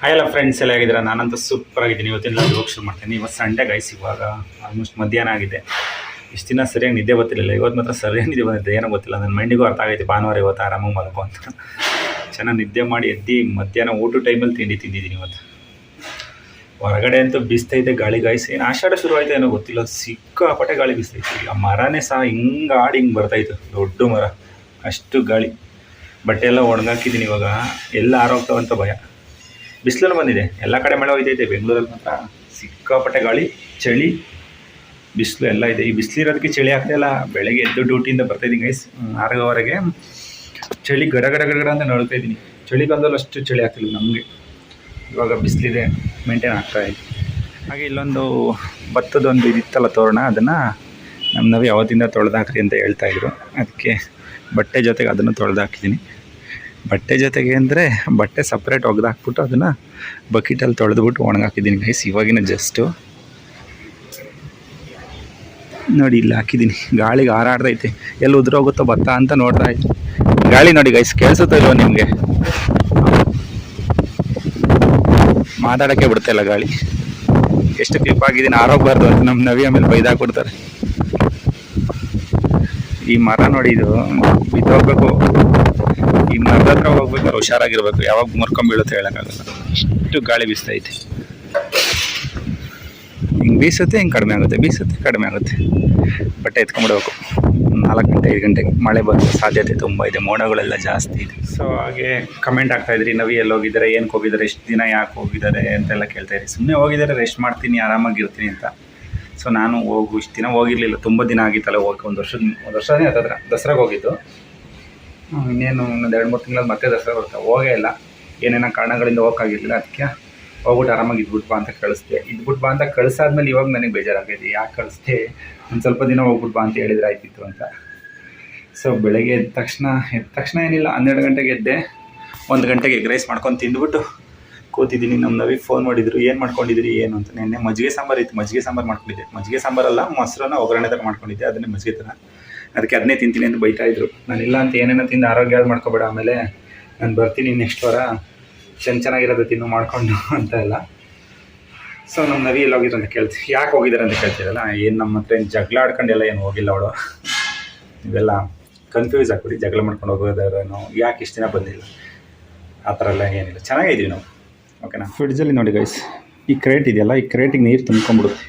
Hi ಎಲ್ಲ friends ಎಲ್ಲ ಆಗಿದ್ದೀರಾ ನಾನಂತೂ ಸೂಪರ್ ಆಗಿದ್ದೀನಿ. ಇವತ್ತಿನ ಯೋಗ ಶುರು ಮಾಡ್ತೀನಿ. ಇವತ್ತು ಸಂಡೆ ಗೈಸ್ ಇವಾಗ ಆಲ್ಮೋಸ್ಟ್ ಮಧ್ಯಾಹ್ನ ಆಗಿದೆ. ಇಷ್ಟು ದಿನ ಸರಿಯಾಗಿ ನಿದ್ದೆ ಗೊತ್ತಿರಲಿಲ್ಲ ಇವತ್ತು ಮಾತ್ರ ಸರಿಯಾಗಿ ನಿದ್ದೆ ಬಂದಿದೆ ಏನೋ ಗೊತ್ತಿಲ್ಲ. ನನ್ನ ಮೈಂಡಿಗೂ ಅರ್ಥ ಆಗೈತೆ. ಭಾನುವಾರ ಇವತ್ತು ಆರಾಮಾಗಿ ಮಲಗೋ ಅಂತ. ಚೆನ್ನಾಗಿ ನಿದ್ದೆ ಮಾಡಿ ಎದ್ದು ಮಧ್ಯಾಹ್ನ ಊಟ ಟೈಮಲ್ಲಿ ತಿಂಡಿ ತಿಂದಿದ್ದೀನಿ ಇವತ್ತು. ಹೊರಗಡೆ ಅಂತೂ ಬಿಸ್ತೈತೆ ಗಾಳಿ ಗಾಯಿಸಿ ಏನು ಆಷಾಢ ಶುರು ಆಯಿತು ಏನೋ ಗೊತ್ತಿಲ್ಲ. ಸಿಕ್ಕಾಪಟ್ಟೆ ಗಾಳಿ ಬಿಸ್ತೈತೆ ಆ ಮರನೇ ಸಹ ಹಿಂಗೆ ಆಡಿ ಹಿಂಗೆ ಬರ್ತಾಯಿತ್ತು ದೊಡ್ಡ ಮರ. ಅಷ್ಟು ಗಾಳಿ. ಬಟ್ಟೆ ಎಲ್ಲ ಒಣಗಾಕಿದ್ದೀನಿ ಇವಾಗ. ಎಲ್ಲ ಆರೋಗ್ತವಂತ ಭಯ. ಬಿಸಿಲು ಬಂದಿದೆ. ಎಲ್ಲ ಕಡೆ ಮಳೆ ಹೋಯ್ತೈತೆ. ಬೆಂಗಳೂರಲ್ಲಿ ಮಾತ್ರ ಸಿಕ್ಕಾಪಟ್ಟೆ ಗಾಳಿ, ಚಳಿ, ಬಿಸಿಲು ಎಲ್ಲ ಇದೆ. ಈ ಬಿಸಿಲು ಇರೋದಕ್ಕೆ ಚಳಿ ಆಗ್ತಾಯಿಲ್ಲ ಬೆಳಗ್ಗೆ ಎದ್ದು ಡ್ಯೂಟಿಯಿಂದ ಬರ್ತಾಯಿದ್ದೀನಿ ಗೈಸ್ ಆರುವರೆಗೆ ಚಳಿ ಗಡ ಗಡ ಗಡ ಅಂತ ನೋಡ್ತಾ ಇದ್ದೀನಿ. ಚಳಿಗಾಲದಲ್ಲಿ ಅಷ್ಟು ಚಳಿ ಆಗ್ತಿಲ್ಲ ನಮಗೆ. ಇವಾಗ ಬಿಸಿಲಿದೆ. ಮೇಂಟೈನ್ ಆಗ್ತಾ ಇದೆ. ಹಾಗೆ ಇಲ್ಲೊಂದು ಭತ್ತದೊಂದು ಇದಿತ್ತಲ್ಲ ತೋರಣ. ಅದನ್ನು ನಮ್ಮ ನಾವು ಯಾವತ್ತಿಂದ ತೊಳೆದಾಕ್ರಿ ಅಂತ ಹೇಳ್ತಾಯಿದ್ರು ಅದಕ್ಕೆ ಬಟ್ಟೆ ಜೊತೆಗೆ ಅದನ್ನು ತೊಳೆದಾಕಿದ್ದೀನಿ ಬಟ್ಟೆ ಜೊತೆಗೆ ಅಂದರೆ ಬಟ್ಟೆ ಸಪ್ರೇಟ್ ಒಗೆದಾಕ್ಬಿಟ್ಟು ಅದನ್ನು ಬಕೆಟಲ್ಲಿ ತೊಳೆದ್ಬಿಟ್ಟು ಒಣಗಾಕಿದ್ದೀನಿ ಗೈಸ್ ಇವಾಗಿನ ಜಸ್ಟು ನೋಡಿ ಇಲ್ಲಿ ಹಾಕಿದ್ದೀನಿ ಗಾಳಿಗೆ ಹಾರಾಡ್ದೈತೆ. ಎಲ್ಲಿ ಉದುರೋಗುತ್ತೋ ಭತ್ತ ಅಂತ ನೋಡ್ತಾ ಇದ್ದೀನಿ ಗಾಳಿ ನೋಡಿ ಗೈಸ್ ಕೇಳಿಸುತ್ತೋ ಇಲ್ವ ನಿಮಗೆ? ಮಾತಾಡೋಕ್ಕೆ ಬಿಡ್ತಾ ಇಲ್ಲ ಗಾಳಿ. ಎಷ್ಟು ಕ್ಲಿಪ್ ಆಗಿದ್ದೀನಿ ಆರೋಗ್ಬಾರ್ದು ಅಂತ ನಮ್ಮ ನವಿ ಆಮೇಲೆ ಬೈದಾಕ್ಬಿಡ್ತಾರೆ. ಈ ಮರ ನೋಡಿ ಇದು ಬಿದ್ದೋಗ್ಬೇಕು. ಈ ಮರದ ಹತ್ರ ಹೋಗ್ಬೇಕಾದ್ರೆ ಹುಷಾರಾಗಿರ್ಬೇಕು. ಯಾವಾಗ ಮುರ್ಕೊಂಡ್ ಬೀಳುತ್ತೆ ಹೇಳೋಕ್ಕಾಗಲ್ಲ. ಇಷ್ಟು ಗಾಳಿ ಬೀಸ್ತೈತೆ ಹಿಂಗೆ ಬೀಸುತ್ತೆ, ಹಿಂಗೆ ಕಡಿಮೆ ಆಗುತ್ತೆ. ಬೀಸುತ್ತೆ, ಕಡಿಮೆ ಆಗುತ್ತೆ. ಬಟ್ಟೆ ಎತ್ಕೊಂಡ್ಬಿಡ್ಬೇಕು. ನಾಲ್ಕು ಗಂಟೆ, ಐದು ಗಂಟೆಗೆ ಮಳೆ ಬರೋ ಸಾಧ್ಯತೆ ತುಂಬ ಇದೆ. ಮೋಡಗಳೆಲ್ಲ ಜಾಸ್ತಿ ಇದೆ. ಸೊ ಹಾಗೆ ಕಮೆಂಟ್ ಆಗ್ತಾಯಿದ್ರಿ ನವಿ ಎಲ್ಲಿ ಹೋಗಿದ್ದಾರೆ? ಏನಕ್ಕೆ ಹೋಗಿದ್ದಾರೆ ಎಷ್ಟು ದಿನ ಯಾಕೆ ಹೋಗಿದ್ದಾರೆ ಅಂತೆಲ್ಲ ಕೇಳ್ತಾ ಇದ್ರಿ ಸುಮ್ಮನೆ ಹೋಗಿದ್ದಾರೆ ರೆಸ್ಟ್ ಮಾಡ್ತೀನಿ, ಆರಾಮಾಗಿರ್ತೀನಿ ಅಂತ. ಸೊ ನಾನು ಹೋಗು, ಇಷ್ಟು ದಿನ ಹೋಗಿರಲಿಲ್ಲ. ತುಂಬ ದಿನ ಆಗಿತ್ತಲ್ಲ ಹೋಗಿ ಒಂದು ವರ್ಷದ, ಒಂದು ವರ್ಷನೇ ಹತ್ತತ್ರ, ದಸರಾಗೆ ಹೋಗಿದ್ದು. ಇನ್ನೇನು ಇನ್ನೊಂದು ಎರಡು ಮೂರು ತಿಂಗಳಲ್ಲಿ ಮತ್ತೆ ದಸರಾ ಬರುತ್ತೆ. ಹೋಗೇ ಇಲ್ಲ. ಏನೇನೋ ಕಾರಣಗಳಿಂದ ಹೋಗೋಕ್ಕಾಗಿರ್ಲಿಲ್ಲ ಅದಕ್ಕೆ ಹೋಗ್ಬಿಟ್ಟು ಆರಾಮಾಗಿ ಇದ್ಬಿಟ್ಟು ಬಾ ಅಂತ ಕಳಿಸ್ದೆ. ಇದ್ಬಿಟ್ಟು ಬಾ ಅಂತ ಕಳಿಸಾದ್ಮೇಲೆ ಇವಾಗ ನನಗೆ ಬೇಜಾರಾಗಿದೆ ಯಾಕೆ ಕಳಿಸ್ದೆ? ಒಂದು ಸ್ವಲ್ಪ ದಿನ ಹೋಗ್ಬಿಟ್ಟು ಬಾ ಅಂತ ಹೇಳಿದ್ರೆ ಆಯ್ತಿತ್ತು ಅಂತ. ಸೊ ಬೆಳಗ್ಗೆ ಎದ್ದ ತಕ್ಷಣ ಎದ್ದ ತಕ್ಷಣ ಏನಿಲ್ಲ. ಹನ್ನೆರಡು ಗಂಟೆಗೆ ಎದ್ದೆ. ಒಂದು ಗಂಟೆಗೆ ಎಗ್ ರೈಸ್ ಮಾಡ್ಕೊಂಡು ತಿಂದ್ಬಿಟ್ಟು ಕೂತಿದ್ದೀನಿ. ನಮ್ಮ ನವಿಗೆ ಫೋನ್ ಮಾಡಿದ್ರು, ಏನು ಮಾಡ್ಕೊಂಡಿದ್ದೀರಿ ಏನು? ಅಂತ. ನೆನ್ನೆ ಮಜ್ಜಿಗೆ ಸಾಂಬಾರು ಇತ್ತು. ಮಜ್ಜಿಗೆ ಸಾಂಬಾರು ಮಾಡ್ಕೊಂಡಿದ್ದೆ. ಮಜ್ಜಿಗೆ ಸಾಂಬಾರಲ್ಲ ಮೊಸರನ್ನ ಒಗ್ಗರಣೆ ಥರ ಮಾಡ್ಕೊಂಡಿದ್ದೆ. ಅದನ್ನೇ ಮಜ್ಜಿಗೆ ಥರ. ಅದಕ್ಕೆ ಅದನ್ನೇ ತಿಂತೀನಿ ಅಂತ ಬೈತಾ ಇದ್ರು. ಇಲ್ಲ ಅಂತ ಏನೇನೋ ತಿಂದು ಆರೋಗ್ಯ ಹಾಳು ಮಾಡ್ಕೋಬೇಡ ಆಮೇಲೆ ನಾನು ಬರ್ತೀನಿ ನೆಕ್ಸ್ಟ್ ವಾರ. ಚೆನ್ನ ಚೆನ್ನಾಗಿರೋದು ತಿನ್ನು ಮಾಡಿಕೊಂಡು ಅಂತ ಎಲ್ಲ. ಸೊ ನಮ್ಮ ನವಿ ಎಲ್ಲ ಹೋಗಿದ್ರು ಅಂತ ಕೇಳ್ತಿ ಯಾಕೆ ಹೋಗಿದ್ದಾರೆ ಅಂತ ಕೇಳ್ತೀರಲ್ಲ ಏನು ನಮ್ಮ ಹತ್ರ ಏನು ಜಗಳ ಆಡ್ಕೊಂಡೆಲ್ಲ ಏನು ಹೋಗಿಲ್ಲ ಅವಳು. ಇವೆಲ್ಲ ಕನ್ಫ್ಯೂಸ್ ಆಗ್ಬಿಡಿ ಜಗಳ ಮಾಡ್ಕೊಂಡು ಹೋಗೋದಾರೇನೋ ಯಾಕೆ ಇಷ್ಟು ದಿನ ಬಂದಿಲ್ಲ. ಆ ಥರ ಎಲ್ಲ ಏನಿಲ್ಲ. ಚೆನ್ನಾಗಿದ್ದೀವಿ ನಾವು. ಓಕೆನಾ ಫ್ರಿಡ್ಜಲ್ಲಿ ನೋಡಿ ಗೈಸ್ ಈ ಕ್ರೇಟ್ ಇದೆಯಲ್ಲ ಈ ಕ್ರೇಟಿಗೆ ನೀರು ತುಂಬ್ಕೊಂಬಿಡುತ್ತೆ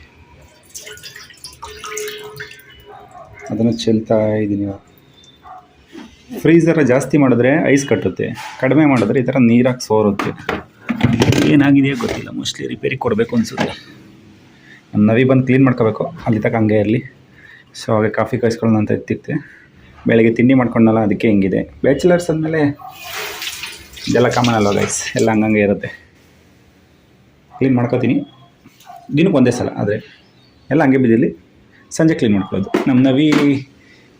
ಅದನ್ನು ಚೆಲ್ತಾ ಇದ್ದೀನಿ ಫ್ರೀಝರ ಜಾಸ್ತಿ ಮಾಡಿದ್ರೆ ಐಸ್ ಕಟ್ಟುತ್ತೆ, ಕಡಿಮೆ ಮಾಡಿದ್ರೆ ಈ ಥರ ನೀರಾಗಿ ಸೋರುತ್ತೆ. ಏನಾಗಿದೆಯೋ ಗೊತ್ತಿಲ್ಲ ಮೋಸ್ಟ್ಲಿ ರಿಪೇರಿ ಕೊಡಬೇಕು ಅನಿಸುತ್ತೆ. ನವಿ ಬಂದು ಕ್ಲೀನ್ ಮಾಡ್ಕೋಬೇಕು, ಅಲ್ಲಿ ತಕ್ಕ ಹಂಗೆ ಇರಲಿ. ಸೊ ಹಾಗೆ ಕಾಫಿ ಕಾಯಿಸ್ಕೊಳ್ಳೋಣ ಅಂತ ಎತ್ತಿತ್ತೆ ಬೆಳಗ್ಗೆ ತಿಂಡಿ ಮಾಡ್ಕೊಂಡಲ್ಲ, ಅದಕ್ಕೆ ಹೆಂಗಿದೆ. ಬ್ಯಾಚುಲರ್ಸ್ ಅಂದಮೇಲೆ ಇದೆಲ್ಲ ಕಾಮನ್ ಅಲ್ವಾ ಗೈಸ್ ಎಲ್ಲ ಹಂಗಂಗೆ ಇರುತ್ತೆ. ಕ್ಲೀನ್ ಮಾಡ್ಕೋತೀನಿ. ದಿನಕ್ಕೆ ಒಂದೇ ಸಲ, ಆದರೆ ಎಲ್ಲ ಹಂಗೆ ಬಿದ್ದಿರಲಿ. ಸಂಜೆ ಕ್ಲೀನ್ ಮಾಡ್ಕೊಳ್ಳೋದು. ನಮ್ಮ ನವಿ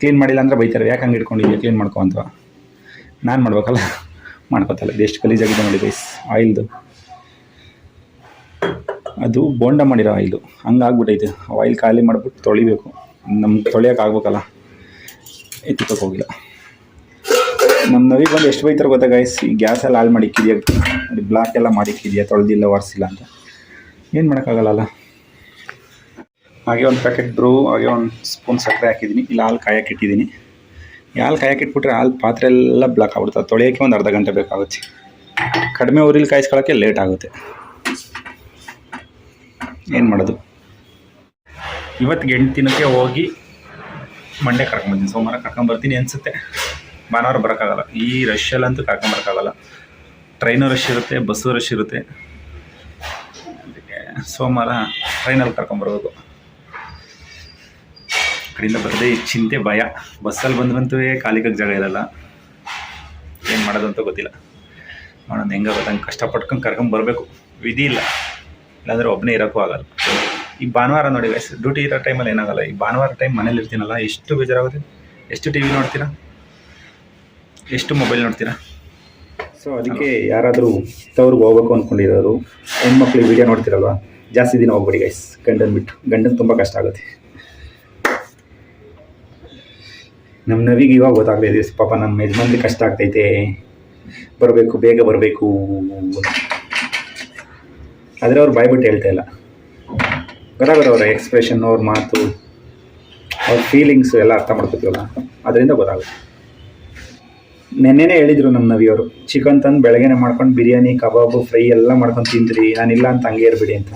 ಕ್ಲೀನ್ ಮಾಡಿಲ್ಲ ಅಂದರೆ ಬೈತಾರೆ, ಯಾಕೆ ಹಂಗೆ ಇಟ್ಕೊಂಡಿದ್ಯಾ? ಕ್ಲೀನ್ ಮಾಡ್ಕೊ ಅಂತ. ನಾನು ಮಾಡ್ಬೇಕಲ್ಲ? ಮಾಡ್ಕೋತಲ್ಲ. ಇದೆಷ್ಟು ಗಲೀಜಾಗಿದೆ ನೋಡಿ ಗೈಸ್ ಆಯಿಲ್ದು ಅದು ಬೋಂಡ ಮಾಡಿರೋ ಆಯಿಲು ಹಂಗಾಗ್ಬಿಟ್ಟೈತೆ ಆಯಿಲ್ ಖಾಲಿ ಮಾಡಿಬಿಟ್ಟು ತೊಳಿಬೇಕು. ನಮ್ಗೆ ತೊಳೆಯೋಕೆ ಆಗ್ಬೇಕಲ್ಲ. ಹೋಗಿಲ್ಲ. ನಮ್ಮ ನವಿಗೆ ಬಂದು ಎಷ್ಟು ಬೈತಾರೆ ಗೊತ್ತಾ ಗೈಸ್ ಈ ಗ್ಯಾಸ್ ಎಲ್ಲ ಹಾಳು ಮಾಡಿಕ್ಕಿದೆಯಾ ಬ್ಲಾಕ್ ಎಲ್ಲ ಮಾಡಿಕ್ಕಿದೆಯಾ ತೊಳೆದಿಲ್ಲ, ಒರೆಸಿಲ್ಲ ಅಂತ. ಏನು ಮಾಡೋಕ್ಕಾಗಲ್ಲ ಹಾಗೆ ಒಂದು ಪ್ಯಾಕೆಟ್ ಬ್ರೂ ಹಾಗೆ ಒಂದು ಸ್ಪೂನ್ ಸಕ್ಕರೆ ಹಾಕಿದ್ದೀನಿ. ಇಲ್ಲಿ ಹಾಲು ಕಾಯಕ್ಕೆ ಇಟ್ಟಿದ್ದೀನಿ. ಹಾಲು ಕಾಯಕ್ಕೆ ಇಟ್ಬಿಟ್ರೆ ಹಾಲು ಪಾತ್ರೆ ಎಲ್ಲ ಬ್ಲಾಕ್ ಆಗ್ಬಿಡ್ತದೆ. ತೊಳೆಯೋಕ್ಕೆ ಒಂದು ಅರ್ಧ ಗಂಟೆ ಬೇಕಾಗುತ್ತೆ. ಕಡಿಮೆ ಊರಿಲಿ ಕಾಯಿಸ್ಕೊಳ್ಳೋಕ್ಕೆ ಲೇಟ್ ಆಗುತ್ತೆ. ಏನು ಮಾಡೋದು? ಇವತ್ತು ತಿನ್ನೋಕ್ಕೆ ಹೋಗಿ ಮಂಡೆ ಕರ್ಕೊಂಬರ್ತೀನಿ ಸೋಮವಾರ ಕರ್ಕೊಂಬರ್ತೀನಿ ಅನಿಸುತ್ತೆ. ಭಾನುವಾರ ಬರೋಕ್ಕಾಗಲ್ಲ. ಈ ರಷ್ಯಲ್ಲಂತೂ ಕರ್ಕೊಂಬರೋಕ್ಕಾಗಲ್ಲ ಟ್ರೈನು ರಶ್ ಇರುತ್ತೆ ಬಸ್ಸು ರಶ್ ಇರುತ್ತೆ. ಅದಕ್ಕೆ ಸೋಮವಾರ ಟ್ರೈನಲ್ಲಿ ಕರ್ಕೊಂಬರ್ಬೇಕು ಕಡೆಯಿಂದ ಬರದೇ ಚಿಂತೆ, ಭಯ. ಬಸ್ಸಲ್ಲಿ ಬಂದ್ರಂತೂ ಕಾಲಿಗೆ ಜಾಗ ಇರಲ್ಲ. ಏನು ಮಾಡೋದು ಅಂತ ಗೊತ್ತಿಲ್ಲ. ಮಾಡೋದು ಹೆಂಗೆ ಗೊತ್ತಂಗೆ ಕಷ್ಟಪಟ್ಕೊಂಡು ಕರ್ಕೊಂಬರ್ಬೇಕು ವಿಧಿ ಇಲ್ಲ. ಇಲ್ಲಾಂದರೆ ಒಬ್ಬನೇ ಇರೋಕ್ಕೂ ಆಗಲ್ಲ. ಈ ಭಾನುವಾರ ನೋಡಿ ಗೈಸ್ ಡ್ಯೂಟಿ ಇರೋ ಟೈಮಲ್ಲಿ ಏನಾಗಲ್ಲ. ಈ ಭಾನುವಾರ ಟೈಮ್ ಮನೇಲಿ ಇರ್ತೀನಲ್ಲ, ಎಷ್ಟು ಬೇಜಾರಾಗುತ್ತೆ? ಎಷ್ಟು ಟಿ ವಿ ನೋಡ್ತೀರಾ? ಎಷ್ಟು ಮೊಬೈಲ್ ನೋಡ್ತೀರಾ? ಸೊ ಅದಕ್ಕೆ ಯಾರಾದರೂ ತವ್ರಿಗೆ ಹೋಗ್ಬೇಕು ಅಂದ್ಕೊಂಡಿರೋರು ಹೆಣ್ಮಕ್ಳಿಗೆ ವೀಡಿಯೋ ನೋಡ್ತಿರಲ್ವಾ? ಜಾಸ್ತಿ ದಿನ ಹೋಗ್ಬೇಡಿ ಗೈಸ್ ಗಂಡನ ಬಿಟ್ಟು. ಗಂಡನ ತುಂಬ ಕಷ್ಟ ಆಗುತ್ತೆ. ನಮ್ಮ ನವಿಗೆ ಇವಾಗ ಗೊತ್ತಾಗ್ಲಿದೆ ಪಾಪ ನಮ್ಮ ಯಜಮಾನ್ರಿಗೆ ಕಷ್ಟ ಆಗ್ತೈತೆ. ಬರಬೇಕು, ಬೇಗ ಬರಬೇಕು. ಆದರೆ ಅವ್ರು ಬಾಯ್ಬಿಟ್ಟು ಹೇಳ್ತಾ ಇಲ್ಲ. ಗೊತ್ತಾಗುತ್ತೆ ಅವರ ಎಕ್ಸ್ಪ್ರೆಷನ್ ಅವ್ರ ಮಾತು, ಅವ್ರ ಫೀಲಿಂಗ್ಸು ಎಲ್ಲ ಅರ್ಥ ಮಾಡ್ಕೋತೀವಲ್ಲ? ಅದರಿಂದ ಗೊತ್ತಾಗುತ್ತೆ. ನೆನ್ನೆನೇ ಹೇಳಿದರು ನಮ್ಮ ನವಿಯವರು, ಚಿಕನ್ ತಂದು ಬೆಳಗ್ಗೆನೆ ಮಾಡ್ಕೊಂಡು ಬಿರಿಯಾನಿ, ಕಬಾಬು, ಫ್ರೈ ಎಲ್ಲ ಮಾಡ್ಕೊಂಡು ತಿಂದ್ರಿ ನಾನಿಲ್ಲ ಅಂತ ಹಂಗೆ ಇರ್ಬಿಡಿ ಅಂತ.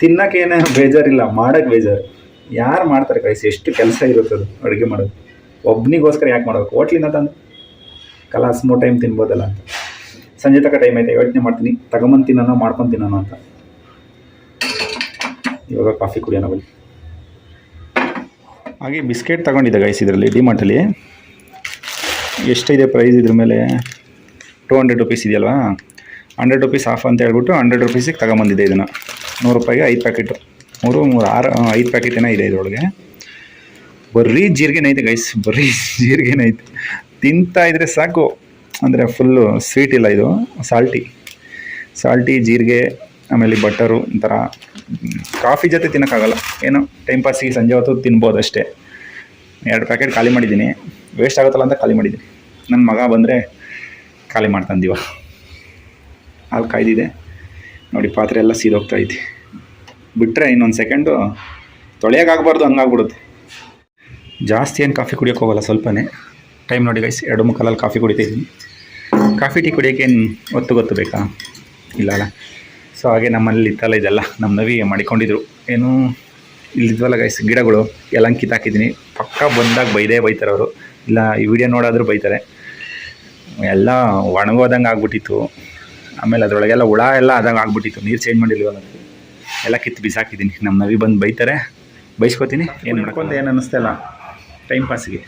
ತಿನ್ನೋಕ್ಕೇನು ಬೇಜಾರಿಲ್ಲ ಮಾಡೋಕ್ಕೆ ಬೇಜಾರು. ಯಾರು ಮಾಡ್ತಾರೆ ಕೈಸಿ ಎಷ್ಟು ಕೆಲಸ ಇರುತ್ತದು ಅಡುಗೆ ಮಾಡೋದು. ಒಬ್ನಿಗೋಸ್ಕರ ಯಾಕೆ ಮಾಡಬೇಕು? ಹೋಟ್ಲಿಂದ ತಂದು. ಕಲಾಸ್ ಮೂರು ಟೈಮ್ ತಿನ್ಬೋದಲ್ಲ ಅಂತ. ಸಂಜೆ ತಕ್ಕ ಟೈಮ್ ಐತೆ, ಯೋಚನೆ ಮಾಡ್ತೀನಿ. ತಗೊಂಬಂದು ತಿನ್ನೋಣ ಮಾಡ್ಕೊಂಡು ತಿನ್ನೋಣ ಅಂತ. ಇವಾಗ ಕಾಫಿ ಕುಡಿಯೋಣ ಬನ್ನಿ. ಹಾಗೆ ಬಿಸ್ಕೆಟ್ ತಗೊಂಡಿದ್ದೆ ಗೈಸ್ ಇದರಲ್ಲಿ ಡಿಮಾರ್ಟಲ್ಲಿ ಎಷ್ಟಿದೆ ಪ್ರೈಸ್ ಇದ್ರ ಮೇಲೆ? ಟೂ ಹಂಡ್ರೆಡ್ ರುಪೀಸ್ ಇದೆಯಲ್ವಾ? ಹಂಡ್ರೆಡ್ ರುಪೀಸ್ ಆಫ್ ಅಂತ ಹೇಳ್ಬಿಟ್ಟು ಹಂಡ್ರೆಡ್ ರುಪೀಸಿಗೆ ತಗೊಂಬಂದಿದ್ದೆ ಇದನ್ನು. ನೂರು ರೂಪಾಯಿಗೆ ಐದು ಪ್ಯಾಕೆಟು ಮೂರು ಮೂರು, ಆರು ಐದು ಪ್ಯಾಕೆಟ್ ಏನೋ ಇದೆ ಇದರೊಳಗೆ. ಬರೀ ಜೀರಿಗೆನೇ ಐತೆ ಗೈಸ್ ಬರೀ ಜೀರಿಗೆನೇ ಐತೆ. ತಿಂತಾ ಇದ್ರೆ ಸಾಕು. ಅಂದರೆ ಫುಲ್ಲು ಸ್ವೀಟ್ ಇಲ್ಲ ಇದು. ಸಾಲ್ಟಿ ಸಾಲ್ಟಿ ಜೀರಿಗೆ, ಆಮೇಲೆ ಬಟರು ಒಂಥರ ಕಾಫಿ ಜೊತೆ ತಿನ್ನೋಕ್ಕಾಗಲ್ಲ. ಏನೋ ಟೈಮ್ ಪಾಸಿಗೆ ಸಂಜೆ ಹೊತ್ತು ತಿನ್ಬೋದು ಅಷ್ಟೇ. ಎರಡು ಪ್ಯಾಕೆಟ್ ಖಾಲಿ ಮಾಡಿದ್ದೀನಿ. ವೇಸ್ಟ್ ಆಗುತ್ತಲ್ಲ ಅಂತ ಖಾಲಿ ಮಾಡಿದ್ದೀನಿ. ನನ್ನ ಮಗ ಬಂದರೆ ಖಾಲಿ ಮಾಡ್ತಂದೀವ ಹಾಲು ಕಾಯ್ದಿದೆ. ನೋಡಿ, ಪಾತ್ರೆ ಎಲ್ಲ ಸೀದೋಗ್ತಾ ಐತಿ. ಬಿಟ್ಟರೆ ಇನ್ನೊಂದು ಸೆಕೆಂಡು ತೊಳೆಯೋಕ್ಕಾಗಬಾರ್ದು ಹಂಗಾಗ್ಬಿಡುತ್ತೆ. ಜಾಸ್ತಿ ಏನು ಕಾಫಿ ಕುಡಿಯೋಕೆ ಹೋಗಲ್ಲ ಸ್ವಲ್ಪನೇ. ಟೈಮ್ ನೋಡಿ ಗೈಸ್ ಎರಡು ಮುಕ್ಕಾಲಲ್ಲಿ ಕಾಫಿ ಕುಡಿತಾ ಇದ್ದೀನಿ. ಕಾಫಿ, ಟೀ ಕುಡಿಯೋಕೆ ಏನು ಒತ್ತು ಗೊತ್ತು ಬೇಕಾ? ಇಲ್ಲ ಅಲ್ಲ. ಸೊ ಹಾಗೆ ನಮ್ಮಲ್ಲಿ ಇತ್ತಲ್ಲ ಇದೆಲ್ಲ ನಮ್ಮ ನವಿ ಮಾಡಿಕೊಂಡಿದ್ರು. ಏನು ಇಲ್ಲಿದ್ವಲ್ಲ ಗೈಸ್ ಗಿಡಗಳು ಎಲ್ಲ ಕಿತ್ತಾಕಿದ್ದೀನಿ ಪಕ್ಕ ಬಂದಾಗ ಬೈದೇ ಬೈತಾರೆ ಅವರು. ಇಲ್ಲ, ಈ ವಿಡಿಯೋ ನೋಡಾದರೂ ಬೈತಾರೆ. ಎಲ್ಲ ಒಣಗೋದಂಗೆ ಆಗ್ಬಿಟ್ಟಿತ್ತು. ಆಮೇಲೆ ಅದರೊಳಗೆಲ್ಲ ಹುಳ ಎಲ್ಲ ಆದಂಗೆ ಆಗ್ಬಿಟ್ಟಿತ್ತು. ನೀರು ಚೇಂಜ್ ಮಾಡಿಲ್ವಲ್ಲ. ಎಲ್ಲ ಕಿತ್ತು ಬಿಸಾಕಿದ್ದೀನಿ ನಮ್ಮ ನವಿ ಬಂದು ಬೈತಾರೆ. ಬೈಸ್ಕೊತೀನಿ. ಏನು ಮಾಡ್ಕೊಂಡು ಏನು ಅನ್ನಿಸ್ತಾ ಇಲ್ಲ? ಟೈಮ್ ಪಾಸಿಗೆ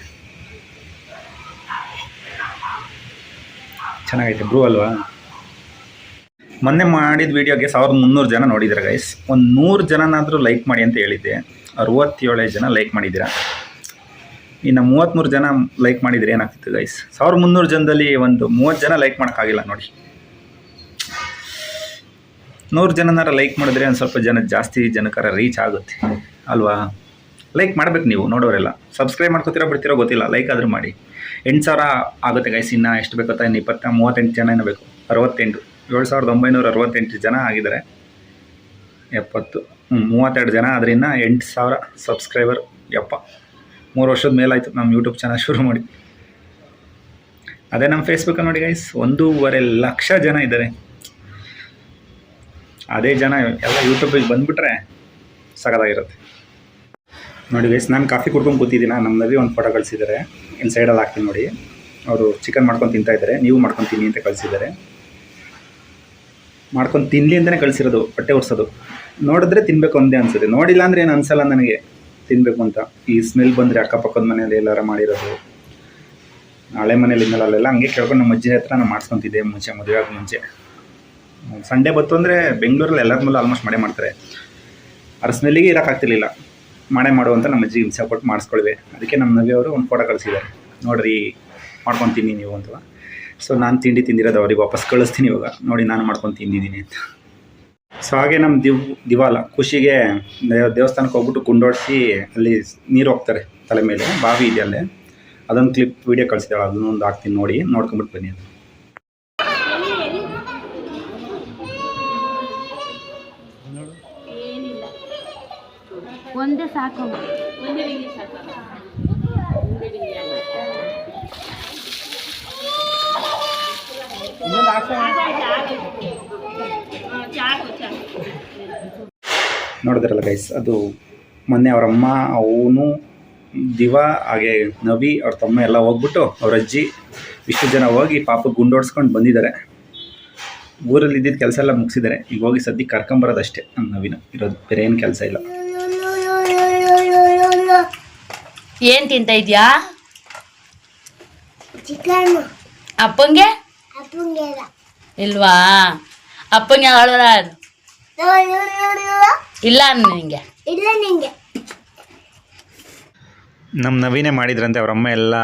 ಚೆನ್ನಾಗೈತೆ ಬ್ರೂ ಅಲ್ವಾ? ಮೊನ್ನೆ ಮಾಡಿದ ವೀಡಿಯೋಗೆ ಸಾವಿರದ ಮುನ್ನೂರು ಜನ ನೋಡಿದ್ದಾರೆ ಗೈಸ್ ಒಂದು ನೂರು ಜನನಾದರೂ ಲೈಕ್ ಮಾಡಿ ಅಂತ ಹೇಳಿದ್ದೆ. ಅರುವತ್ತೇಳೇ ಜನ ಲೈಕ್ ಮಾಡಿದ್ದೀರಾ ಇನ್ನು ಮೂವತ್ತ್ಮೂರು ಜನ ಲೈಕ್ ಮಾಡಿದರೆ ಏನಾಗ್ತಿತ್ತು ಗೈಸ್ ಸಾವಿರದ ಮುನ್ನೂರು ಜನದಲ್ಲಿ ಒಂದು ಮೂವತ್ತು ಜನ ಲೈಕ್ ಮಾಡೋಕ್ಕಾಗಿಲ್ಲ ನೋಡಿ. ನೂರು ಜನನಾರ ಲೈಕ್ ಮಾಡಿದ್ರೆ ಒಂದು ಸ್ವಲ್ಪ ಜನ ಜಾಸ್ತಿ ಜನಕರ ರೀಚ್ ಆಗುತ್ತೆ. ಅಲ್ವಾ? ಲೈಕ್ ಮಾಡ್ಬೇಕು ನೀವು, ನೋಡೋರೆಲ್ಲ. ಸಬ್ಸ್ಕ್ರೈಬ್ ಮಾಡ್ಕೋತಿರೋ ಬಿಡ್ತಿರೋ ಗೊತ್ತಿಲ್ಲ ಲೈಕ್ ಆದರೂ ಮಾಡಿ. ಎಂಟು ಸಾವಿರ ಆಗುತ್ತೆ ಗೈಸ್ ಇನ್ನು ಎಷ್ಟು ಬೇಕು ಇನ್ನು ಇಪ್ಪತ್ತ ಮೂವತ್ತೆಂಟು ಜನ ಏನೋ ಬೇಕು. ಅರವತ್ತೆಂಟು. ಏಳು ಸಾವಿರದ ಒಂಬೈನೂರ ಅರವತ್ತೆಂಟು ಜನ ಆಗಿದ್ದಾರೆ. ಎಪ್ಪತ್ತು. ಮೂವತ್ತೆರಡು ಜನ ಅದರಿಂದ ಎಂಟು ಸಾವಿರ ಸಬ್ಸ್ಕ್ರೈಬರ್ ಯಪ್ಪ. ಮೂರು ವರ್ಷದ ಮೇಲಾಯಿತು ನಮ್ಮ ಯೂಟ್ಯೂಬ್ ಚಾನಲ್ ಶುರು ಮಾಡಿ. ಅದೇ ನಮ್ಮ ಫೇಸ್ಬುಕ್ಕಲ್ಲಿ ನೋಡಿ ಗೈಸ್ ಒಂದೂವರೆ ಲಕ್ಷ ಜನ ಇದ್ದಾರೆ. ಅದೇ ಜನ ಎಲ್ಲ ಯೂಟ್ಯೂಬಿಗೆ ಬಂದುಬಿಟ್ರೆ ಸಗದಾಗಿರುತ್ತೆ ನೋಡಿ ವೇಸ್ ನಾನು ಕಾಫಿ ಕುಡ್ಕೊಂಡು ಕೂತಿದ್ದೀನ? ನಮ್ಮ ನವಿ ಒಂದು ಫೋಟೋ ಕಳಿಸಿದ್ದಾರೆ ಇಲ್ಲಿ ಸೈಡಲ್ಲಿ ಹಾಕ್ತೀನಿ ನೋಡಿ. ಅವರು ಚಿಕನ್ ಮಾಡ್ಕೊಂಡು ತಿಂತಾ ಇದ್ದಾರೆ ನೀವು ಮಾಡ್ಕೊಂಡು ತಿನ್ನಿ ಅಂತ ಕಳಿಸಿದ್ದಾರೆ ಮಾಡ್ಕೊಂಡು ತಿನ್ನಲಿ ಅಂತಲೇ ಕಳಿಸಿರೋದು ಹೊಟ್ಟೆ ಒರ್ಸೋದು. ನೋಡಿದ್ರೆ ತಿನ್ನಬೇಕು ಒಂದೇ ಅನಿಸುತ್ತೆ. ನೋಡಿಲ್ಲ ಅಂದರೆ ಏನು ಅನಿಸಲ್ಲ ನನಗೆ. ತಿನ್ನಬೇಕು ಅಂತ. ಈ ಸ್ಮೆಲ್ ಬಂದರೆ ಅಕ್ಕಪಕ್ಕದ ಮನೇಲಿ ಎಲ್ಲಾರ ಮಾಡಿರೋದು. ಹಳೆ ಮನೇಲಿ ಇದ್ನಲ್ಲ ಅಲ್ಲೆಲ್ಲ, ಹಂಗೆ ಕೇಳ್ಕೊಂಡು ನಮ್ಮ ಅಜ್ಜಿ ಹತ್ರ ನಾನು ಮಾಡ್ಸ್ಕೊತಿದ್ದೆ ಮುಂಚೆ, ಮದುವೆ ಆಗ ಮುಂಚೆ. ಸಂಡೇ ಬತ್ತು ಅಂದರೆ ಬೆಂಗಳೂರಲ್ಲಿ ಎಲ್ಲರ ಮೇಲೆ ಆಲ್ಮೋಸ್ಟ್ ಮಳೆ ಮಾಡ್ತಾರೆ. ಅದ್ರ ಇರೋಕ್ಕಾಗ್ತಿರ್ಲಿಲ್ಲ ಮಾಡೇ ಮಾಡು ಅಂತ ನಮ್ಮ ಅಜ್ಜಿ ಹಿಂಸೆ ಕೊಟ್ಟು ಮಾಡಿಸ್ಕೊಳ್ವೆ. ಅದಕ್ಕೆ ನಮ್ಮ ನವಿಯವರು ಒಂದು ಫೋಟೋ ಕಳಿಸಿದ್ದಾರೆ. ನೋಡಿರಿ, ಮಾಡ್ಕೊತೀನಿ ನೀವು ಅಂತ. ಸೊ ನಾನು ತಿಂಡಿ ತಿಂದಿರೋದು ಅವ್ರಿಗೆ ವಾಪಸ್ ಕಳಿಸ್ತೀನಿ ಇವಾಗ. ನೋಡಿ, ನಾನು ಮಾಡ್ಕೊಂಡು ತಿಂದಿದ್ದೀನಿ ಅಂತ. ಸೊ ಹಾಗೆ ನಮ್ಮ ದಿವ್, ದಿವಾಲ, ಖುಷಿಗೆ ದೇವಸ್ಥಾನಕ್ಕೆ ಹೋಗ್ಬಿಟ್ಟು ಕುಂಡೋಡಿಸಿ ಅಲ್ಲಿ ನೀರು ಹೋಗ್ತಾರೆ ತಲೆ ಮೇಲೆ. ಬಾವಿ ಇದೆ ಅಲ್ಲೇ. ಅದೊಂದು ಕ್ಲಿಪ್ ವೀಡಿಯೋ ಕಳಿಸಿದಾಳೆ ಅದನ್ನೊಂದು ಹಾಕ್ತೀನಿ ನೋಡಿ. ನೋಡ್ಕೊಂಬಿಟ್ಟು ಬನ್ನಿ ಒಂದೇ ಸಾಕು. ನೋಡಿದ್ರಲ್ಲ ಗೈಸ್ ಅದು ಮೊನ್ನೆ ಅವರಮ್ಮ ಅಮ್ಮ ಅವನು ದಿವಾ ಹಾಗೆ ನವಿ ಅವ್ರ ತಮ್ಮ ಎಲ್ಲ ಹೋಗ್ಬಿಟ್ಟು ಅವ್ರ ಅಜ್ಜಿ ಇಷ್ಟು ಜನ ಹೋಗಿ ಪಾಪ ಗುಂಡೋಡ್ಸ್ಕೊಂಡು ಬಂದಿದ್ದಾರೆ. ಊರಲ್ಲಿ ಇದ್ದಿದ್ದ ಕೆಲಸ ಎಲ್ಲ ಮುಗಿಸಿದ್ದಾರೆ. ಈಗ ಹೋಗಿ ಸದ್ಯಕ್ಕೆ ಕರ್ಕೊಂಬರೋದಷ್ಟೇ ನಮ್ಮ ನವೀನ. ಇರೋದು ಬೇರೆ ಏನು ಕೆಲಸ ಇಲ್ಲ. ಏನ್ ತಿಂತ ಇದ್ಯಾ? ಚಿಕನ್. ಅಪ್ಪಂಗೆ? ಇಲ್ವಾ? ಅಪ್ಪಂಗೆ ಇಲ್ಲ ನಿಂಗೆ. ಇಲ್ಲ ನಿಂಗೆ. ನಮ್ಮ ನವೀನೇ ಮಾಡಿದ್ರಂತೆ ಅವ್ರ ಅಮ್ಮ ಎಲ್ಲ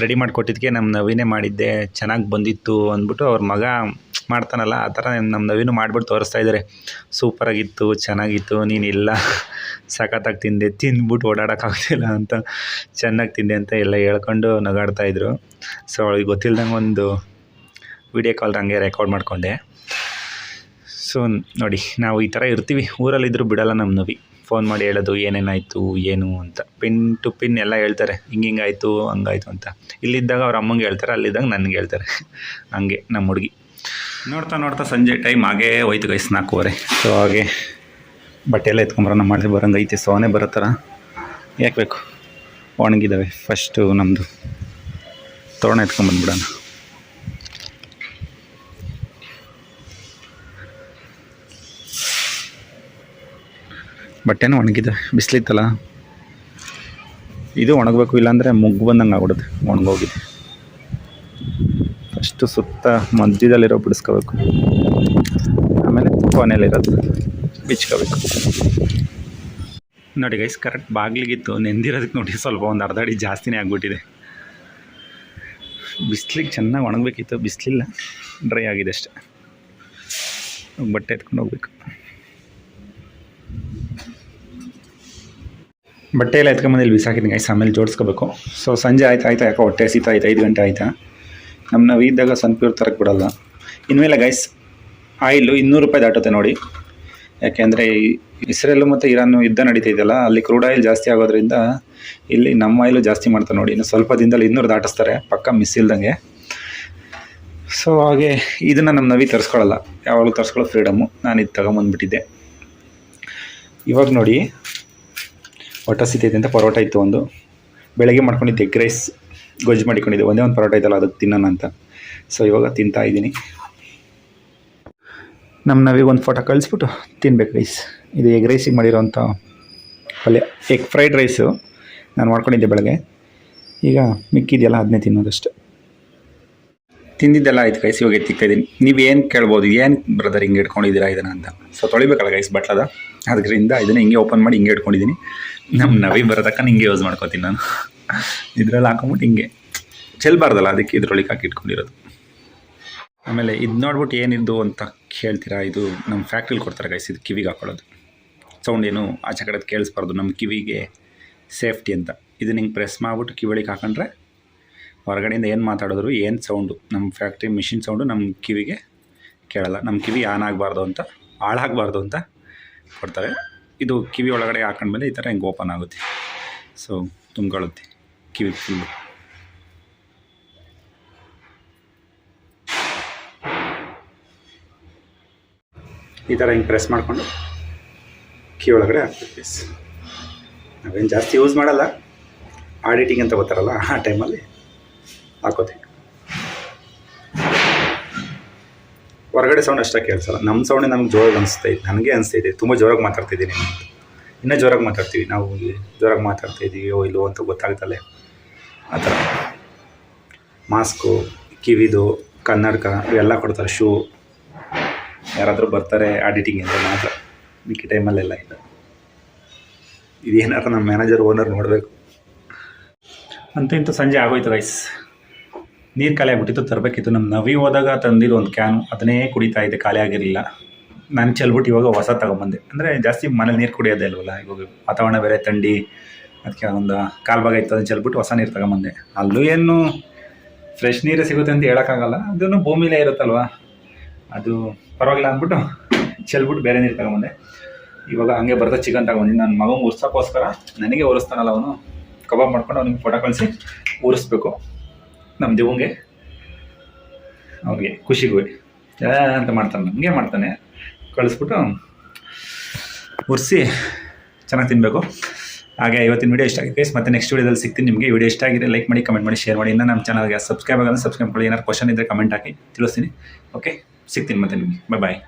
ರೆಡಿ ಮಾಡಿಕೊಟ್ಟಿದ್ದಕ್ಕೆ ನಮ್ಮ ನವೀನೇ ಮಾಡಿದ್ದೆ ಚೆನ್ನಾಗಿ ಬಂದಿತ್ತು ಅಂದ್ಬಿಟ್ಟು ಅವ್ರ ಮಗ ಮಾಡ್ತಾನಲ್ಲ, ಆ ಥರ ನಮ್ಮ ನವೀನು ಮಾಡಿಬಿಟ್ಟು ತೋರಿಸ್ತಾ ಇದ್ದಾರೆ ಸೂಪರಾಗಿತ್ತು, ಚೆನ್ನಾಗಿತ್ತು, ನೀನಿಲ್ಲ, ಸಖತ್ತಾಗಿ ತಿಂದೆ, ತಿಂದ್ಬಿಟ್ಟು ಓಡಾಡೋಕ್ಕಾಗ್ತಿಲ್ಲ ಅಂತ ಚೆನ್ನಾಗಿ ತಿಂದೆ ಅಂತ ಎಲ್ಲ ಹೇಳ್ಕೊಂಡು ನಗಾಡ್ತಾಯಿದ್ರು ಸೊ ಅವಳಿಗೆ ಗೊತ್ತಿಲ್ದಂಗೆ ಒಂದು ವಿಡಿಯೋ ಕಾಲ್ ಹಂಗೆ ರೆಕಾರ್ಡ್ ಮಾಡಿಕೊಂಡೆ. ಸೊ ನೋಡಿ, ನಾವು ಈ ಥರ ಇರ್ತೀವಿ. ಊರಲ್ಲಿದ್ದರೂ ಬಿಡೋಲ್ಲ ನಮ್ಮ ನವಿ. ಫೋನ್ ಮಾಡಿ ಹೇಳೋದು, ಏನೇನಾಯಿತು, ಏನು ಅಂತ. ಪಿನ್ ಟು ಪಿನ್ ಎಲ್ಲ ಹೇಳ್ತಾರೆ. ಹಿಂಗೆ ಹಿಂಗಾಯಿತು ಹಂಗಾಯಿತು ಅಂತ. ಇಲ್ಲಿದ್ದಾಗ ಅವ್ರ ಅಮ್ಮಂಗೆ ಹೇಳ್ತಾರೆ, ಅಲ್ಲಿದ್ದಾಗ ನನಗೆ ಹೇಳ್ತಾರೆ. ಹಂಗೆ, ನಮ್ಮ ಹುಡುಗಿ. ನೋಡ್ತಾ ನೋಡ್ತಾ ಸಂಜೆ ಟೈಮ್ ಹಾಗೇ ಹೋಯ್ತು ಗೈಸ್ ನಾಲ್ಕೂವರೆ ಸೊ ಹಾಗೆ ಬಟ್ಟೆ ಎಲ್ಲ ಎತ್ಕೊಂಬರೋಣ ಮಾಡಿ ಬರೋಂಗೆ ಐತೆ ಸೋನೆ ಬರೋ ಥರ ಯಾಕೆ ಬೇಕು? ಒಣಗಿದ್ದಾವೆ ಫಸ್ಟು ನಮ್ಮದು ತೋರಣ ಎತ್ಕೊಂಬಂದ್ಬಿಡೋಣ ಬಟ್ಟೆನೂ ಒಣಗಿದೆ. ಬಿಸಿಲಿತ್ತಲ್ಲ. ಇದು ಒಣಗಬೇಕು ಇಲ್ಲಾಂದರೆ ಮುಗ್ಗು ಬಂದಂಗೆ ಆಗ್ಬಿಡುತ್ತೆ. ಒಣಗೋಗಿದೆ. ಫಸ್ಟು ಸುತ್ತ ಮಧ್ಯದಲ್ಲಿರೋ ಬಿಡಿಸ್ಕೋಬೇಕು. ಆಮೇಲೆ ಕೊನೆಯಲ್ಲಿರೋದು ಬಿಚ್ಕೋಬೇಕು. ನೋಡಿ ಗೈಸ್ ಕರೆಕ್ಟ್ ಬಾಗಿಲಿಗಿತ್ತು, ನೆಂದಿರೋದಕ್ಕೆ ನೋಡಿ ಸ್ವಲ್ಪ ಒಂದು ಅರ್ಧ ಅಡಿ ಜಾಸ್ತಿನೇ ಆಗಿಬಿಟ್ಟಿದೆ. ಬಿಸ್ಲಿಗೆ ಚೆನ್ನಾಗಿ ಒಣಗಬೇಕಿತ್ತು, ಬಿಸಿಲಿಲ್ಲ ಡ್ರೈ ಆಗಿದೆ ಅಷ್ಟೆ. ಬಟ್ಟೆ ಎತ್ಕೊಂಡು ಹೋಗ್ಬೇಕು. ಬಟ್ಟೆ ಎಲ್ಲ ಎತ್ಕೊಂಬಂದು ಇಲ್ಲಿ ಬಿಸಾಕಿದ್ದೀನಿ ಗೈಸ್ ಆಮೇಲೆ ಜೋಡಿಸ್ಕೋಬೇಕು. ಸೊ ಸಂಜೆ ಆಯ್ತು, ಆಯ್ತಾ ಯಾಕೋ ಹೊಟ್ಟೆ ಸೀತಾ ಆಯ್ತು ಐದು ಗಂಟೆ ಆಯ್ತಾ? ನಮ್ಮ ನಾವು ಇದ್ದಾಗ ಸನ್ಪ್ಯೂರ್ ತರಕ್ಕೆ ಬಿಡಲ್ಲ ಇನ್ಮೇಲೆ ಗೈಸ್ ಆಯಿಲು ಇನ್ನೂರು ರೂಪಾಯಿ ದಾಟುತ್ತೆ ನೋಡಿ. ಯಾಕೆಂದರೆ ಇಸ್ರೇಲು ಮತ್ತು ಇರಾನು ಯುದ್ಧ ನಡೀತಿದೆಯಲ್ಲ ಅಲ್ಲಿ ಕ್ರೂಡ್ ಆಯಿಲ್ ಜಾಸ್ತಿ ಆಗೋದ್ರಿಂದ ಇಲ್ಲಿ ನಮ್ಮ ಆಯಿಲು ಜಾಸ್ತಿ ಮಾಡ್ತಾರೆ ನೋಡಿ. ಇನ್ನು ಸ್ವಲ್ಪ ದಿನದಲ್ಲಿ ಇನ್ನೂರು ದಾಟಿಸ್ತಾರೆ, ಪಕ್ಕ ಮಿಸ್ ಇಲ್ದಂಗೆ. ಸೊ ಹಾಗೆ ಇದನ್ನು ನಮ್ಮ ನವಿ ತರಿಸ್ಕೊಳ್ಳಲ್ಲ ಯಾವಾಗಲೂ ತರಿಸ್ಕೊಳ್ಳೋ ಫ್ರೀಡಮ್ಮು ನಾನು ಇದು ತಗೊಂಬಂದ್ಬಿಟ್ಟಿದ್ದೆ. ಇವಾಗ ನೋಡಿ ಹೊಟ್ಟೆ ಸಿತೈತೆ ಅಂತ ಪರೋಟ ಇತ್ತು ಒಂದು. ಬೆಳಗ್ಗೆ ಮಾಡ್ಕೊಂಡಿದ್ದೆ ಎಗ್ ರೈಸ್ ಗೊಜ್ಜು ಮಾಡಿಕೊಂಡಿದ್ದೆ. ಒಂದೇ ಒಂದು ಪರೋಟ ಇದೆಲ್ಲ ಅದಕ್ಕೆ ತಿನ್ನೋಣ ಅಂತ. ಸೊ ಇವಾಗ ತಿಂತಾ ಇದ್ದೀನಿ. ನಮ್ಮ ನಾವೀಗ ಒಂದು ಫೋಟೋ ಕಳಿಸ್ಬಿಟ್ಟು ತಿನ್ಬೇಕು ರೈಸ್ ಇದು ಎಗ್ ರೈಸಿಗೆ ಮಾಡಿರೋಂಥ ಪಲ್ಯ. ಎಗ್ ಫ್ರೈಡ್ ರೈಸು ನಾನು ಮಾಡ್ಕೊಂಡಿದ್ದೆ ಬೆಳಗ್ಗೆ. ಈಗ ಮಿಕ್ಕಿದೆಯಲ್ಲ ಅದನ್ನೇ ತಿನ್ನೋದಷ್ಟೆ. ತಿಂದಿದ್ದೆಲ್ಲ ಆಯ್ತು ಗೈಸ್ ಇವಾಗ ಎತ್ತಿಕ್ತಾ ಇದ್ದೀನಿ. ಏನು ಕೇಳ್ಬೋದು? ಏನು ಬ್ರದರ್ ಹಿಂಗೆ ಇಟ್ಕೊಂಡಿದ್ದೀರಾ ಇದನ್ನು ಅಂತ. ಸೊ ತೊಳಿಬೇಕಲ್ಲ ಗೈಸ್ ಬಟ್ಲದ? ಅದರಿಂದ ಇದನ್ನು ಹಿಂಗೆ ಓಪನ್ ಮಾಡಿ ಹಿಂಗೆ ಇಟ್ಕೊಂಡಿದ್ದೀನಿ. ನಮ್ಮ ನವಿ ಬರೋದಕ್ಕ ಹಿಂಗೆ ಯೂಸ್ ಮಾಡ್ಕೋತೀನಿ ನಾನು. ಇದ್ರಲ್ಲಿ ಹಾಕೊಂಬಿಟ್ಟು ಹಿಂಗೆ. ಚೆಲ್ಬಾರ್ದಲ್ಲ ಅದಕ್ಕೆ ಇದ್ರೊಳಗೆ ಹಾಕಿ ಇಟ್ಕೊಂಡಿರೋದು. ಆಮೇಲೆ ಇದು ನೋಡ್ಬಿಟ್ಟು ಏನಿದ್ದು ಅಂತ ಕೇಳ್ತೀರಾ? ಇದು ನಮ್ಮ ಫ್ಯಾಕ್ಟ್ರಿಲಿ ಕೊಡ್ತಾರೆ ಗೈಸ್ ಇದು ಕಿವಿಗೆ ಹಾಕೊಳ್ಳೋದು. ಸೌಂಡ್ ಏನು ಆಚೆ ಕಡೆದು ಕೇಳಿಸ್ಬಾರ್ದು ನಮ್ಮ ಕಿವಿಗೆ ಸೇಫ್ಟಿ ಅಂತ. ಇದನ್ನ ಹಿಂಗೆ ಪ್ರೆಸ್ ಮಾಡಿಬಿಟ್ಟು ಕಿವಿಳಿಗೆ ಹಾಕೊಂಡ್ರೆ ಹೊರಗಡೆಯಿಂದ ಏನು ಮಾತಾಡಿದ್ರು, ಏನು ಸೌಂಡು ನಮ್ಮ ಫ್ಯಾಕ್ಟ್ರಿ ಮಿಷಿನ್ ಸೌಂಡು ನಮ್ಮ ಕಿವಿಗೆ ಕೇಳಲ್ಲ. ನಮ್ಮ ಕಿವಿ ಆನ್ ಆಗಬಾರ್ದು ಅಂತ, ಹಾಳಾಗಬಾರ್ದು ಅಂತ ಕೊಡ್ತಾರೆ. ಇದು ಕಿವಿ ಒಳಗಡೆ ಹಾಕೊಂಡ್ಮೇಲೆ ಈ ಥರ ಹಿಂಗೆ ಓಪನ್ ಆಗುತ್ತೆ. ಸೊ ತುಂಬ್ಕೊಳ್ಳುತ್ತೆ. ಫುಲ್ಲು ಈ ಥರ ಹಿಂಗೆ ಪ್ರೆಸ್ ಮಾಡಿಕೊಂಡು ಕೀ ಒಳಗಡೆ ಹಾಕ್ತೀವಿ ಪ್ಲೀಸ್ ನಾವೇನು ಜಾಸ್ತಿ ಯೂಸ್ ಮಾಡಲ್ಲ. ಆಡಿಟಿಂಗ್ ಅಂತ ಗೊತ್ತಾರಲ್ಲ, ಆ ಟೈಮಲ್ಲಿ ಹಾಕೋತೀವಿ ಹೊರಗಡೆ ಸೌಂಡ್ ಅಷ್ಟೇ ಕೇಳಿಸಲ್ಲ. ನಮ್ಮ ಸೌಂಡ್ ನಮ್ಗೆ ಜೋರಾಗಿ ಅನಿಸ್ತೈತೆ ನನಗೆ ಅನಿಸ್ತೈತೆ ತುಂಬ ಜೋರಾಗಿ ಮಾತಾಡ್ತಿದ್ದೀನಿ ಇನ್ನೂ ಜೋರಾಗಿ ಮಾತಾಡ್ತೀವಿ. ನಾವು ಜೋರಾಗಿ ಮಾತಾಡ್ತಾ ಓ ಇಲ್ಲೋ ಅಂತ ಗೊತ್ತಾಗ್ತಲ್ಲೇ ಆ ಥರ. ಮಾಸ್ಕು, ಕಿವಿದು, ಕನ್ನಡಕ, ಇವೆಲ್ಲ ಕೊಡ್ತಾರೆ, ಶೂ. ಯಾರಾದರೂ ಬರ್ತಾರೆ ಆಡಿಟಿಂಗ್ ಅಂತ ಮಾತ್ರ. ಮಿಕ್ಕಿ ಟೈಮಲ್ಲೆಲ್ಲ ಇಲ್ಲ. ಇದೇನಾರ ನಮ್ಮ ಮ್ಯಾನೇಜರ್, ಓನರ್ ನೋಡಬೇಕು. ಅಂತೂ ಇಂತೂ ಸಂಜೆ ಆಗೋಯ್ತು ಗೈಸ್ ನೀರು ಖಾಲಿ ಆಗಿಬಿಟ್ಟಿತ್ತು, ತರಬೇಕಿತ್ತು. ನಮ್ಮ ನವಿ ಹೋದಾಗ ತಂದಿದ್ದು ಒಂದು ಕ್ಯಾನು ಅದನ್ನೇ ಕುಡಿತಾ ಇದ್ದೆ, ಖಾಲಿ ಆಗಿರಲಿಲ್ಲ. ನಾನು ಚೆಲ್ಬಿಟ್ಟು ಇವಾಗ ಹೊಸ ತಗೊಂಬಂದೆ. ಅಂದರೆ ಜಾಸ್ತಿ ಮನೇಲಿ ನೀರು ಕುಡಿಯೋದೇ ಇಲ್ವಲ್ಲ, ಇವಾಗ ವಾತಾವರಣ ಬೇರೆ, ಥಂಡಿ. ಅದಕ್ಕೆ ಒಂದು ಕಾಲು ಭಾಗ ಇತ್ತು ಅದನ್ನು ಚೆಲ್ಬಿಟ್ಟು ಹೊಸ ನೀರು ತಗೊಂಬಂದೆ. ಅಲ್ಲೂ ಏನು ಫ್ರೆಶ್ ನೀರು ಸಿಗುತ್ತೆ ಅಂತ ಹೇಳೋಕ್ಕಾಗಲ್ಲ. ಅದನ್ನು ಭೂಮಿಲೇ ಇರುತ್ತಲ್ವ? ಅದು ಪರವಾಗಿಲ್ಲ ಅಂದ್ಬಿಟ್ಟು ಚೆಲ್ಬಿಟ್ಟು ಬೇರೆ ನೀರು ತಗೊಂಬಂದೆ. ಇವಾಗ ಹಂಗೆ ಬರ್ತಾ ಚಿಕನ್ ತಗೊಂಬಂದಿನಿ ನನ್ನ ಮಗನ ಉರ್ಸೋಕ್ಕೋಸ್ಕರ ನನಗೆ ಉರಿಸ್ತಾನಲ್ಲ ಅವನು. ಕಬಾಬ್ ಮಾಡ್ಕೊಂಡು ಅವನಿಗೆ ಫೋಟೋ ಕಳಿಸಿ ಉರಿಸ್ಬೇಕು. ನಮ್ಮ ದೇವಂಗೆ ಅವ್ರಿಗೆ ಖುಷಿಗೂ. ಅಂತ ಮಾಡ್ತಾನೆ. ನಮಗೆ ಮಾಡ್ತಾನೆ. ಕಳಿಸ್ಬಿಟ್ಟು ಉರಿಸಿ ಚೆನ್ನಾಗಿ ತಿನ್ನಬೇಕು ಹಾಗೆ ಇವತ್ತಿನ ವಿಡಿಯೋ ಇಷ್ಟ ಆಗಿದೆ ಮತ್ತೆ ನೆಕ್ಸ್ಟ್ ವಿಡಿಯೋದಲ್ಲಿ ಸಿಗ್ತೀನಿ. ನಿಮಗೆ ವಿಡಿಯೋ ಇಷ್ಟ ಆಗಿದೆ ಲೈಕ್ ಮಾಡಿ ಕಮೆಂಟ್ ಮಾಡಿ ಶೇರ್ ಮಾಡಿ. ಇನ್ನು ನಮ್ಮ ಚಾನಲ್ಗೆ ಸಬ್ಸ್ಕ್ರೈಬ್ ಆಗೋದು ಸಬ್ಸ್ಕ್ರೈಬ್ ಮಾಡಿ ಏನಾರು ಕ್ವಶನ್ ಇದ್ದರೆ ಕಮೆಂಟ್ ಹಾಕಿ ತಿಳಿಸ್ತೀನಿ. ಓಕೆ ಸಿಗ್ತೀನಿ ಮತ್ತೆ ನಿಮಗೆ. ಬಾಯ್ ಬಾಯ್